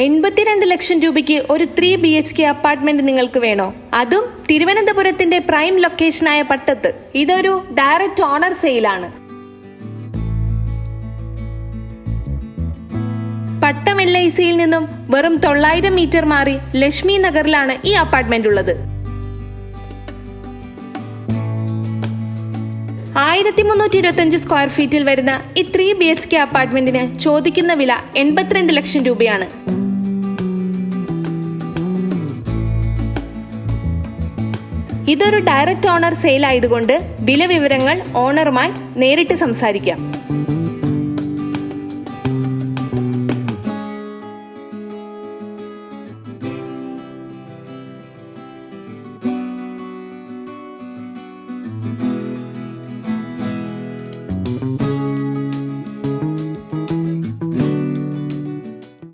എൺപത്തിരണ്ട് ലക്ഷം രൂപയ്ക്ക് ഒരു three B H K apartment നിങ്ങൾക്ക് വേണോ? അതും തിരുവനന്തപുരത്തിന്റെ പ്രൈം ലൊക്കേഷനായ പട്ടത്ത്. ഇതൊരു ഡയറക്റ്റ് ഓണർ സെയിലാണ് പട്ടം എൽ ഐ സിയിൽ നിന്നും വെറും തൊള്ളായിരം മീറ്റർ മാറി ലക്ഷ്മി നഗറിലാണ് ഈ അപ്പാർട്ട്മെന്റ് ഉള്ളത്. ആയിരത്തി മുന്നൂറ്റി ഇരുപത്തഞ്ച് സ്ക്വയർ ഫീറ്റിൽ വരുന്ന ഈ ത്രീ ബി എച്ച് കെ അപ്പാർട്ട്മെന്റിന് ചോദിക്കുന്ന വില എൺപത്തിരണ്ട് ലക്ഷം രൂപയാണ്. ഇതൊരു ഡയറക്റ്റ് ഓണർ സെയിൽ ആയതുകൊണ്ട് വില വിവരങ്ങൾ ഓണറുമായി നേരിട്ട് സംസാരിക്കാം.